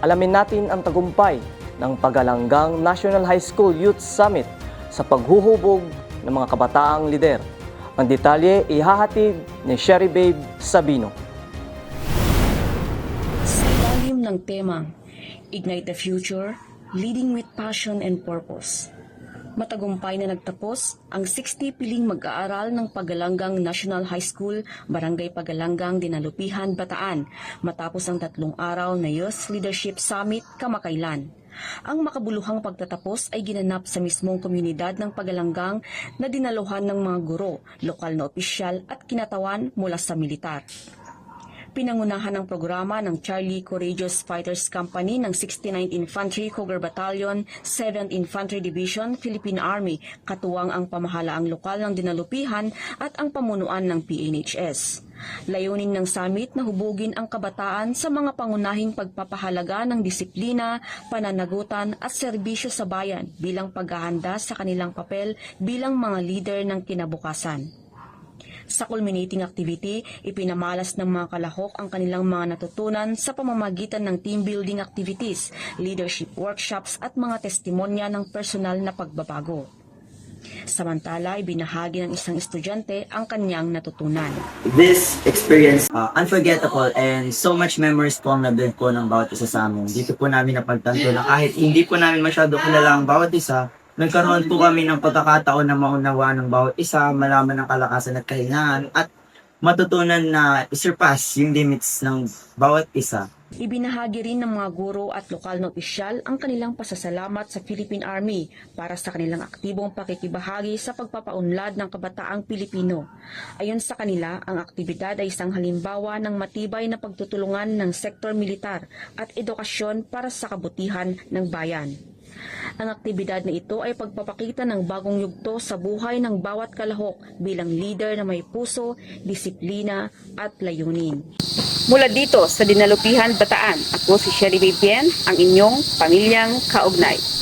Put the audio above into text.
alamin natin ang tagumpay ng Pagalanggang National High School Youth Summit sa paghuhubog ng mga kabataang lider. Ang detalye ihahatid ni Sherry Babe Sabino. Sa ilalim ng tema, Ignite the Future, Leading with Passion and Purpose. Matagumpay na nagtapos ang 60 piling mag-aaral ng Pagalanggang National High School, Barangay Pagalanggang, Dinalupihan, Bataan, matapos ang tatlong araw na Youth Leadership Summit kamakailan. Ang makabuluhang pagtatapos ay ginanap sa mismong komunidad ng Pagalanggang na dinaluhan ng mga guro, lokal na opisyal at kinatawan mula sa militar. Pinangunahan ng programa ng Charlie Courageous Fighters Company ng 69th Infantry Cougar Battalion, 7th Infantry Division, Philippine Army, katuwang ang pamahalaang lokal ng dinalupihan at ang pamunuan ng PNHS. Layunin ng summit na hubugin ang kabataan sa mga pangunahing pagpapahalaga ng disiplina, pananagutan at serbisyo sa bayan bilang paghahanda sa kanilang papel bilang mga leader ng kinabukasan. Sa culminating activity, ipinamalas ng mga kalahok ang kanilang mga natutunan sa pamamagitan ng team building activities, leadership workshops at mga testimonya ng personal na pagbabago. Samantala, ibinahagi ng isang estudyante ang kanyang natutunan. this experience uh, unforgettable and so much memories po ang nabuild ko ng bawat isa sa amin. Dito po namin napagtanto na kahit hindi po namin masyado kilala ang bawat isa, nagkaroon po kami ng pagkakataon na maunawaan ng bawat isa, malaman ng kalakasan at kahinaan at matutunan na isurpass yung limits ng bawat isa. Ibinahagi rin ng mga guro at lokal na opisyal ang kanilang pasasalamat sa Philippine Army para sa kanilang aktibong pakikibahagi sa pagpapaunlad ng kabataang Pilipino. Ayon sa kanila, ang aktibidad ay isang halimbawa ng matibay na pagtutulungan ng sektor militar at edukasyon para sa kabutihan ng bayan. Ang aktibidad na ito ay pagpapakita ng bagong yugto sa buhay ng bawat kalahok bilang leader na may puso, disiplina at layunin. Mula dito sa Dinalupihan, Bataan, ako si Sherry Vivian, ang inyong pamilyang kaugnay.